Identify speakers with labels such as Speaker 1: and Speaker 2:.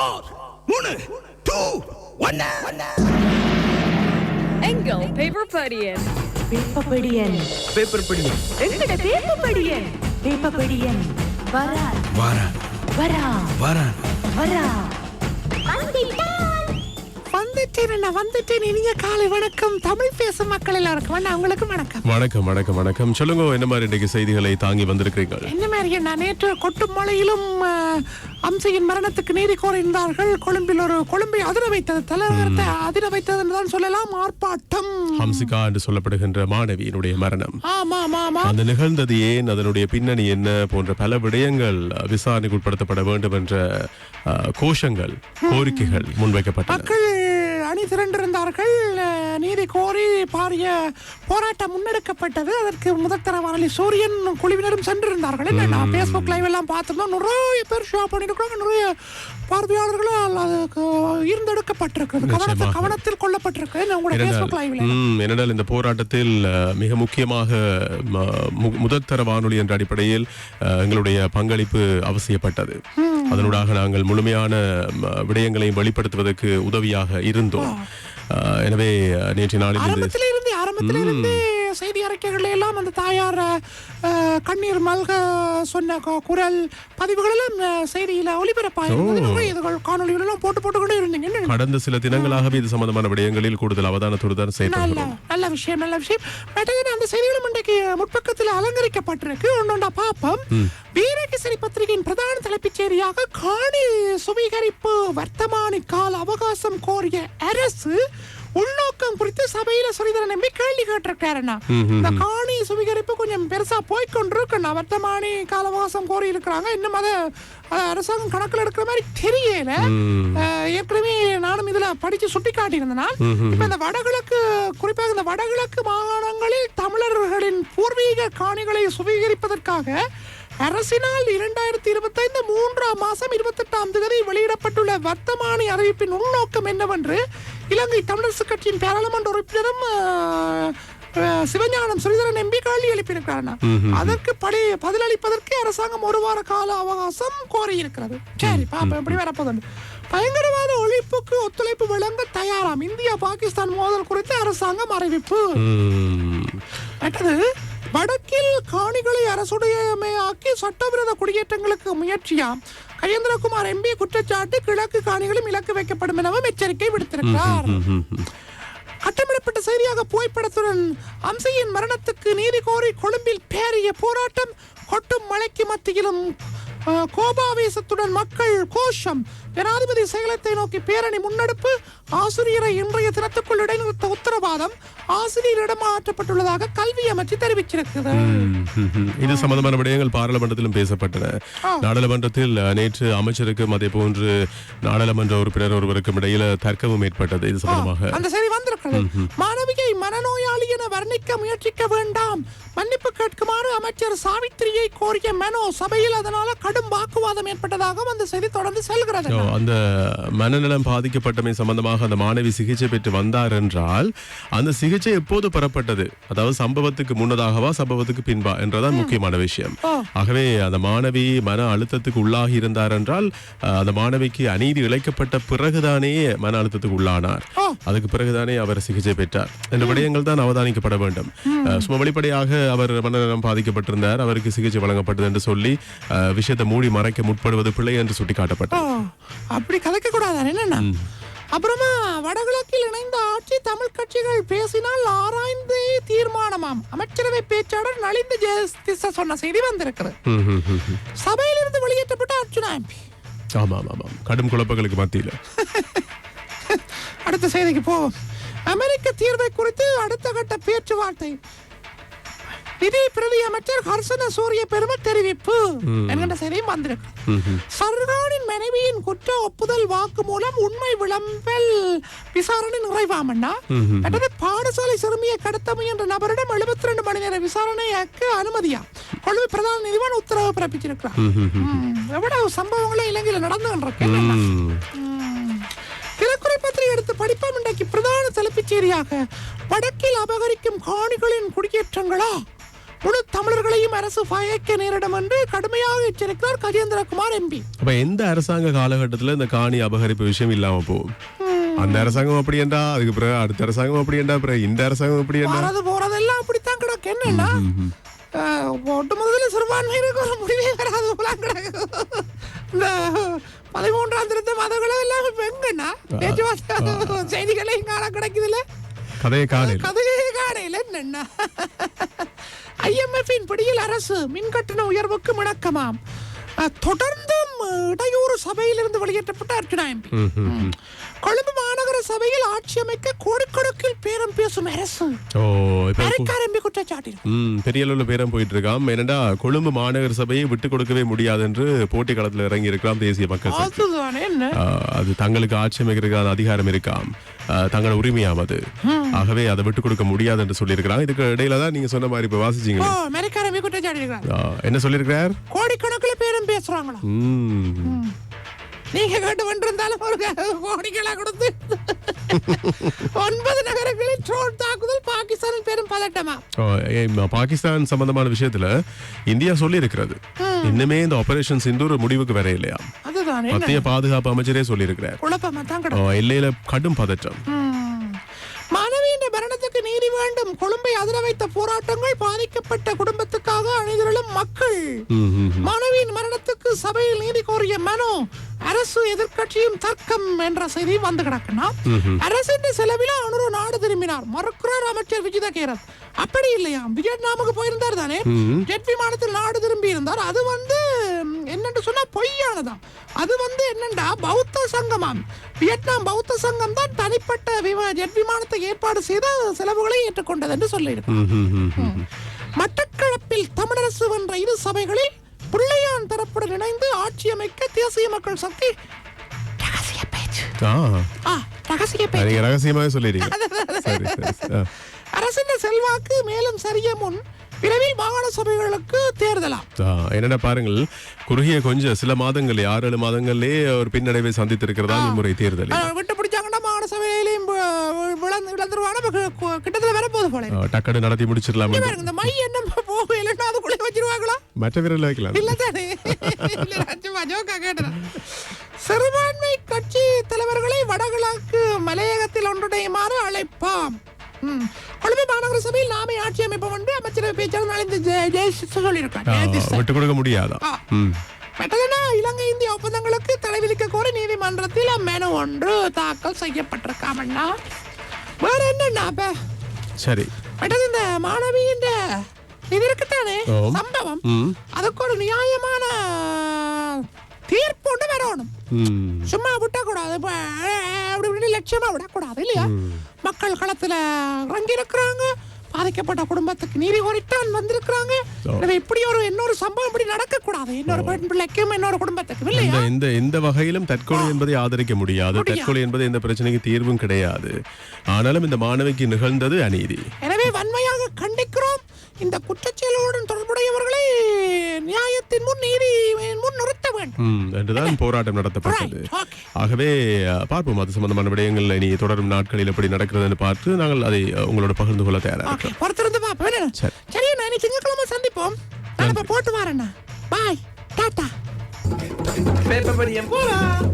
Speaker 1: Four மூணு two ஒன்னு
Speaker 2: எங்கள் பேப்பர் படியன்.
Speaker 3: வேப்பப்படியன்
Speaker 1: பேப்பர் படி
Speaker 3: எங்கட வேப்பப்படியன் வேப்பப்படியன் வரா
Speaker 1: வாரேன்.
Speaker 3: வரா
Speaker 1: வாரேன்.
Speaker 3: வரா
Speaker 4: வந்துட்டேன் நான் வந்துட்டேன். இனிய காலை வணக்கம். தமிழ் பேசும் மக்கள் எல்லாருக்கும் வேணா உங்களுக்கு வணக்கம்.
Speaker 5: வணக்கம் வணக்கம் வணக்கம். சொல்லுங்க என்ன மாதிரி இன்றைக்கு செய்திகளை தாங்கி வந்திருக்கிறீர்கள்?
Speaker 4: என்ன மாதிரி நான் நேற்று கொட்டும் மழையிலும் அஹ், அம்சையின் மரணத்துக்கு நீதி கோரியிருந்தார்கள் கொழும்பில் ஒரு கொழும்பை அதிர வைத்தது தலைநகரத்தை அதிர வைத்தது சொல்லலாம். ஆர்ப்பாட்டம்.
Speaker 5: ஹம்சிகா என்று சொல்லப்படுகின்ற மாணவியினுடைய மரணம்.
Speaker 4: ஆமா ஆமா
Speaker 5: அந்த நிகழ்ந்தது ஏன்? அதனுடைய பின்னணி என்ன? போன்ற பல விடயங்கள் விசாரணைக்கு உட்படுத்தப்பட வேண்டும் என்ற கோஷங்கள் கோரிக்கைகள் முன்வைக்கப்பட்டன.
Speaker 4: அணி திரண்டிருந்தார்கள். நீதி கோரி பாரிய போராட்டம் முன்னெடுக்கப்பட்டது. அதற்கு முதற்தர வாரலி சூரியன் குழுவினரும் சென்றிருந்தார்கள். நான் பேஸ்புக் லைவ் எல்லாம் பார்த்திருந்தோம் நிறைய பேர் ஷேர் பண்ணிருக்காங்க நிறைய அதுக்கு ஈர்ந்தெடுக்கப்பட்டிருக்கிறது கவனத்தில்
Speaker 5: நிச்சயமாக.
Speaker 4: கவனத்தில் கொல்லப்பட்டிருக்கு என்ன உங்களோட பேஸ்புக் லைவ்ல
Speaker 5: ம், ஏனென்றால் இந்த போராட்டத்தில் மிக முக்கியமாக முதற்தர வானொலி என்ற அடிப்படையில் எங்களுடைய பங்களிப்பு அவசியப்பட்டது. அதனூடாக நாங்கள் முழுமையான விடயங்களையும் வெளிப்படுத்துவதற்கு உதவியாக இருந்தோம். எனவே நேற்று நாளில் இது
Speaker 4: இருந்து செய்தி அறிக்கைகள் எல்லாம் அந்த தாயார் கண்ணீர் மல்க சொன்ன குரல் பதிவுகள் எல்லாம் அஹ், செய்தியில ஒளிபரப்பாயிருந்தது. இதுகள் காணொலிகள் எல்லாம் போட்டு போட்டுக்கிட்டே இருந்தீங்க.
Speaker 5: கடந்த சில தினங்களாகவே இது சம்பந்தமான விடயங்களில் கூடுதல் அவதானத்தோடு தான்
Speaker 4: நல்ல
Speaker 5: செயல்படுகிறோம்
Speaker 4: நல்ல விஷயம் நல்ல விஷயம். மற்றது அந்த செய்திகளும் இன்றைக்கு முற்பக்கத்தில் அலங்கரிக்கப்பட்டிருக்கு. ஒன்னொண்டா பாப்போம். வீரகேசரி பத்திரிகையின் பிரதான தலைப்புச் செய்தியாக காணி சுவீகரிப்பு வர்த்தமானி கால அவகாசம் கோரிய அரசு உள்நோக்கம் குறித்து சபையில சுரிதரன் நம்பி கேள்வி கேட்டிருக்காருண்ணா. இந்த காணி சுவீகரிப்பு கொஞ்சம் பெருசா போய்கொண்டிருக்குண்ணா வர்த்தமானி கால அவகாசம் கோரி இருக்கிறாங்க இன்னும் அதை அரசாங்கம் கணக்கில் எடுக்கிற மாதிரி தெரியல. ஏற்கனவே நானும் இதுல படிச்சு சுட்டி காட்டியிருந்தேன்னா இப்ப இந்த வடகிழக்கு குறிப்பாக இந்த வடகிழக்கு மாகாணங்களில் தமிழர்களின் பூர்வீக காணிகளை சுவீகரிப்பதற்காக அரசினால் இரண்டாயிரத்தி இருபத்தைந்து மூன்றாம் மாசம் இருபத்தெட்டாம் தேதி வெளியிடப்பட்டுள்ள வர்த்தமானி அறிவிப்பின் உள்நோக்கம் என்னவென்று இலங்கை தமிழரசு கட்சியின் பாராளுமன்ற உறுப்பினரும் சிவஞானம் சுரிதரன் எம்பி கேள்வி எழுப்பியிருக்கிறார். அதற்கு படி பதிலளிப்பதற்கு அரசாங்கம் ஒரு வார கால அவகாசம் கோரியிருக்கிறது. சரி. பாப்போம் எப்படி வரப்போகுது. பயங்கரவாத ஒழிப்புக்கு ஒத்துழைப்பு வழங்க தயாராம். இந்தியா பாகிஸ்தான் மோதல் குறித்து அரசாங்கம் அறிவிப்பு. அடுத்தது வடக்கில் காணிகளை அரசுடையமையாக்கி சட்டவிரோத குடியேற்றங்களுக்கு முயற்சியாம் கஜேந்திரகுமார் எம்பி குற்றச்சாட்டு கிழக்கு காணிகளும் இலக்கு வைக்கப்படும் எனவும் எச்சரிக்கை விடுத்திருக்கிறார். கட்டமிடப்பட்ட செய்தியாக புகைப்படத்துடன் அம்சையின் மரணத்துக்கு நீதி கோரி கொழும்பில் பேரிய போராட்டம் கொட்டும் மழைக்கு மத்தியிலும் கோபாவேசத்துடன் மக்கள் கோஷம். ஜனாதிபதி செயலத்தை நோக்கி பேரணி முன்னெடுப்பு ஆசிரியரை இன்றைய தினத்துக்குள் இடைநிறுத்த உத்தரவாதம் ஆசிரியரிடம் மாற்றப்பட்டுள்ளதாக கல்வி அமைச்சு தெரிவிச்சிருக்கிறது.
Speaker 5: இது சம்பந்தமான விடயங்கள் பாராளுமன்றத்திலும் பேசப்பட்டன. நாடாளுமன்றத்தில் நேற்று அமைச்சருக்கும் அதே போன்று நாடாளுமன்ற உறுப்பினர் ஒருவருக்கும் இடையில தர்க்கமும் ஏற்பட்டது. இது சம்பந்தமாக
Speaker 4: அந்த செய்தி வந்திருக்கிறது. மாணவியை மனநோயாளி என வர்ணிக்க முயற்சிக்க வேண்டாம். மன்னிப்பு கேட்குமாறு அமைச்சர் சாவித்திரியை கோரிய மனோ சபையில் அதனால கடும் வாக்குவாதம் ஏற்பட்டதாகவும் அந்த செய்தி தொடர்ந்து செல்கிறது.
Speaker 5: அந்த மனநலம் பாதிக்கப்பட்டமை சம்பந்தமாக அந்த மாணவி சிகிச்சை பெற்று வந்தார் என்றால் அந்த சிகிச்சை எப்போது பெறப்பட்டது? அதாவது சம்பவத்துக்கு முன்னதாகவா சம்பவத்துக்கு பின்பா என்றதான் முக்கியமான விஷயம். ஆகவே அந்த மாணவி மன அழுத்தத்துக்கு உள்ளாகி இருந்தார் என்றால் அந்த மாணவிக்கு அநீதி இழைக்கப்பட்ட பிறகுதானே மன அழுத்தத்துக்கு உள்ளானார். அதுக்கு பிறகுதானே அவர் சிகிச்சை பெற்றார். என்ற விடயங்கள் தான் அவதானிக்கப்பட வேண்டும். சும்மா வெளிப்படையாக அவர் மனநலம் பாதிக்கப்பட்டிருந்தார் அவருக்கு சிகிச்சை வழங்கப்பட்டது என்று சொல்லி அஹ், விஷயத்தை மூடி மறைக்க முற்படுவது பிள்ளை என்று சுட்டிக்காட்டப்பட்டது.
Speaker 4: அப்படி கதைக்க கூடாது என்னன்னா அப்புறமா வடகிழக்கில் இணைந்த ஆட்சி தமிழ் கட்சிகள் பேசினால் ஆராய்ந்தே தீர்மானமாம். அமைச்சரவை பேச்சாளர் நலிந்த ஜெயதிச சொன்ன செய்தி வந்திருக்கிறது. சபையிலிருந்து வெளியேற்றப்பட்ட அர்ச்சுனா எம்பி
Speaker 5: ஆமா ஆமா ஆமாம் கடும் குழப்பங்களுக்கு மத்தியில.
Speaker 4: அடுத்த செய்திக்கு போவோம். அமெரிக்க தீர்வை குறித்து அடுத்த கட்ட பேச்சுவார்த்தை. நிதி பிரதி அமைச்சர் ஹர்ஷன சூரிய பெருமை தெரிவிப்பு. என்கின்ற செய்தியும் வந்திருக்கு. சர்கானின் மனைவியின் குற்ற ஒப்புதல் வாக்கு மூலம் உண்மை விளம்பல் விசாரணை நிறைவாமண்ணா? அடுத்து பாடசாலை சிறுமியை கடத்த முயன்ற நபரிடம் 72 ரெண்டு மணி நேர விசாரணைக்கு அனுமதியா? கொழும்பு பிரதான நீதிவான் உத்தரவு பிறப்பிச்சிருக்கிறார். எவ்வளவு சம்பவங்களும் இலங்கையில் நடந்து கொண்டிருக்கு. தினக்குறை பத்திரிகை எடுத்து படிப்போம். இன்றைக்கு பிரதான தலைப்புச் செய்தியாக வடக்கில் அபகரிக்கும் காணிகளின் குடியேற்றங்களா? முழு தமிழர்களையும் அரசு பயக்க நேரிடும் என்று கடுமையாக எச்சரிக்கிறார் கஜேந்திரகுமார் எம்பி.
Speaker 5: அப்ப எந்த அரசாங்க காலகட்டத்துல இந்த காணி அபகரிப்பு விஷயம் இல்லாம போகும்? அந்த அரசாங்கம் அப்படி என்றா அதுக்கு பிறகு அடுத்த அரசாங்கம் அப்படி என்றா பிறகு இந்த அரசாங்கம் அப்படி என்றா?
Speaker 4: வரது போறதெல்லாம் அப்படித்தான் கிடக்கு. என்னன்னா அஹ், ஒட்டு முதல்ல சிறுபான்மையினருக்கு ஒரு முடிவே வராது போலாம் கிடக்கு. இந்த பதிமூன்றாம் திருத்த மதங்களும் எல்லாம் இப்ப எங்கன்னா பேச்சுவார்த்தை செய்திகளையும் காண கிடைக்குதுல்ல?
Speaker 5: கதையை காலையில்
Speaker 4: கதையே காணையில் என்னன்னா ஐஎம்எஃபின் பிடியில் அரசு மின் கட்டண உயர்வுக்கு முழக்கமாம் அஹ், தொடர்ந்தும் இடையூறு சபையிலிருந்து வெளியேற்றப்பட்ட அர்ச்சனா எம்பி. கொழும்பு மாநகர சபையில் ஆட்சி அமைக்க கோடிக்கணக்கில் பேரம் பேசும் அரசு. எம்பி குற்றச்சாட்டு
Speaker 5: பெரிய அளவுல பேரம் போயிட்டு இருக்காம் என்னடா கொழும்பு மாநகர சபையை விட்டு கொடுக்கவே முடியாது என்று போட்டி களத்துல இறங்கி இருக்கலாம் தேசிய மக்கள் அது தங்களுக்கு ஆட்சி அமைக்கிறதுக்கான அதிகாரம் இருக்காம். தங்களோட உரிமையாம் அது ஆகவே அதை விட்டு கொடுக்க முடியாது என்று சொல்லியிருக்கிறாங்க. இதுக்கு இடையில தான் நீங்க சொன்ன மாதிரி இப்ப வாசிச்சீங்க என்ன சொல்லியிருக்கிறார்?
Speaker 4: கோடிக்கணக்கில் பேரம் பேசுறாங்களா? நீங்க கேட்டு கொண்டிருந்தாலும் ஒரு கோடிகளை கொடுத்து. ஒன்பது நகரங்களில் ட்ரோன் தாக்குதல் பாகிஸ்தானில் பெரும் பதட்டமா?
Speaker 5: பாகிஸ்தான் சம்பந்தமான விஷயத்துல இந்தியா சொல்லி இருக்கிறது இன்னுமே இந்த ஆபரேஷன் சிந்தூர் முடிவுக்கு வர இல்லையா மத்திய பாதுகாப்பு அமைச்சரே ஓ,
Speaker 4: கிடக்கு.
Speaker 5: எல்லையில கடும் பதற்றம்.
Speaker 4: மாணவியின் மரணத்துக்கு நீதி வேண்டும். கொழும்பை அதிர வைத்த போராட்டங்கள் பாதிக்கப்பட்ட குடும்பத்துக்காக அணிதிரளும் மக்கள்.
Speaker 5: ம், ம், ம்.
Speaker 4: மாணவியின் மரணத்துக்கு சபையில் நீதி கோரிய மனு. அரசு எதிர்க்கட்சியும் தர்க்கம் என்ற செய்தி வந்து கிடக்குனா அரசின் செலவில் அனுரு நாடு திரும்பினார். மறுக்கிறார் அமைச்சர் விஜித கேரத். அப்படி இல்லையா? வியட்நாமுக்கு போயிருந்தார் தானே? ஜெட் விமானத்தில் நாடு திரும்பி இருந்தார். அது வந்து ம், என்னன்னு சொன்னா பொய்யானதாம். அது வந்து என்னண்டா பௌத்த சங்கமாம். வியட்நாம் பௌத்த சங்கம் தான் தனிப்பட்ட ஜெட் விமானத்தை ஏற்பாடு செய்த செலவுகளை ஏற்றுக்கொண்டது என்று
Speaker 5: ம்.
Speaker 4: மட்டக்களப்பில் தமிழரசு வென்ற இரு சபைகளில் இணைந்து ஆட்சி அமைக்க தேசிய மக்கள் சக்தி ரகசிய பேச்சு.
Speaker 5: ஆ.
Speaker 4: ரகசிய பேச்சு.
Speaker 5: நீங்க ரகசியமாவே சொல்லிடுறீங்க.
Speaker 4: அரசின் செல்வாக்கு மேலும் சரிய முன் விரைவில் மாகாண சபைகளுக்கு தேர்தலாம்.
Speaker 5: என்னடா பாருங்கள் குறுகிய கொஞ்சம் சில மாதங்கள் ஆறு ஏழு மாதங்கள்லயே ஒரு பின்னடைவை சந்தித்திருக்கிறதா இம்முறை தேர்தலில்.
Speaker 4: அஹ், விட்டு பிடிச்சாங்கன்னா மாகாண சபையிலையும் வி- விளந்து விளந்துருவாங்க இப்ப கு- கு- கிட்டத்தட்ட வரப்போகுது போல
Speaker 5: ஆ, டக்குனு நடத்தி முடிச்சிடலாம்
Speaker 4: இந்த மை என்ன போக இல்லைன்னா அதுக்குள்ளே வச்சிருவாங்களா
Speaker 5: மற்ற வீரர்கள் வைக்கலாம்
Speaker 4: இல்ல தானே சும்மா ஜோக்கா கேட்டேன் சிறுபான்மை கட்சி தலைவர்களை வடகிழக்கு மலையகத்தில் ஒன்றிணையுமாறு அழைப்பாம். கொழும்பு மாநகர சபையில் நாமே ஆட்சி அமைப்போம் என்று அமைச்சரவை பேச்சாளர் நலிந்து ஜெய- ஜெயசிஸ் சொல்லியிருக்கார்
Speaker 5: ஆ,
Speaker 4: ஜெயதிஸ்
Speaker 5: விட்டு கொடுக்க முடியாதா
Speaker 4: இலங்கை இந்திய ஒப்பந்தங்களுக்கு தடை நீதிமன்றத்தில் மெனு ஒன்று தாக்கல் செய்யப்பட்டிருக்காமண்ணா. வேற என்னண்ணா அப்ப?
Speaker 5: சரி.
Speaker 4: மற்றது இந்த மாணவியின் இது இருக்குத்தானே. சம்பவம். அதுக்கு ஒரு நியாயமான தீர்ப்பு ஒன்று வரணும். சும்மா விட்டக்கூடாது. இப்ப, அப்படி இப்படி லட்சியமா விடக்கூடாது இல்லையா? மக்கள் களத்துல இறங்கி இருக்கிறாங்க பாதிக்கப்பட்ட குடும்பத்துக்கு நீதி கோரித்தான் வந்திருக்கிறாங்க. எனவே இப்படி ஒரு இன்னொரு சம்பவம் இப்படி நடக்க கூடாது இன்னொரு பெண் பிள்ளைக்கும் இன்னொரு குடும்பத்துக்கும்
Speaker 5: இந்த
Speaker 4: இல்லையா
Speaker 5: இந்த எந்த வகையிலும் தற்கொலை என்பதை ஆதரிக்க முடியாது. தற்கொலை என்பது எந்த பிரச்சனைக்கு தீர்வும் கிடையாது. ஆனாலும் இந்த மாணவிக்கு நிகழ்ந்தது அநீதி.
Speaker 4: எனவே வன்மையாக கண்டிக்கிறோம். இந்த குற்றச்செயலுடன் தொடர்புடையவர்களை நியாயத்தின் முன் நீதி முன் நிறுத்த வேண்டும்
Speaker 5: என்றுதான் போராட்டம் நடத்தப்பட்டது. ஆகவே பார்ப்போம் அது சம்பந்தமான விடயங்கள் இனி தொடரும் நாட்களில் எப்படி நடக்கிறதுன்னு பார்த்து நாங்கள் அதை உங்களோட பகிர்ந்து கொள்ள தயாராக
Speaker 4: பொறுத்திருந்து என்ன?
Speaker 5: சரி.
Speaker 4: சரி நான் இன்னைக்கு திங்கட்கிழமை சந்திப்போம். நான் போட்டு வரேண்ணா. பாய் டாட்டா
Speaker 1: பேப்பர் படியம் போலாம்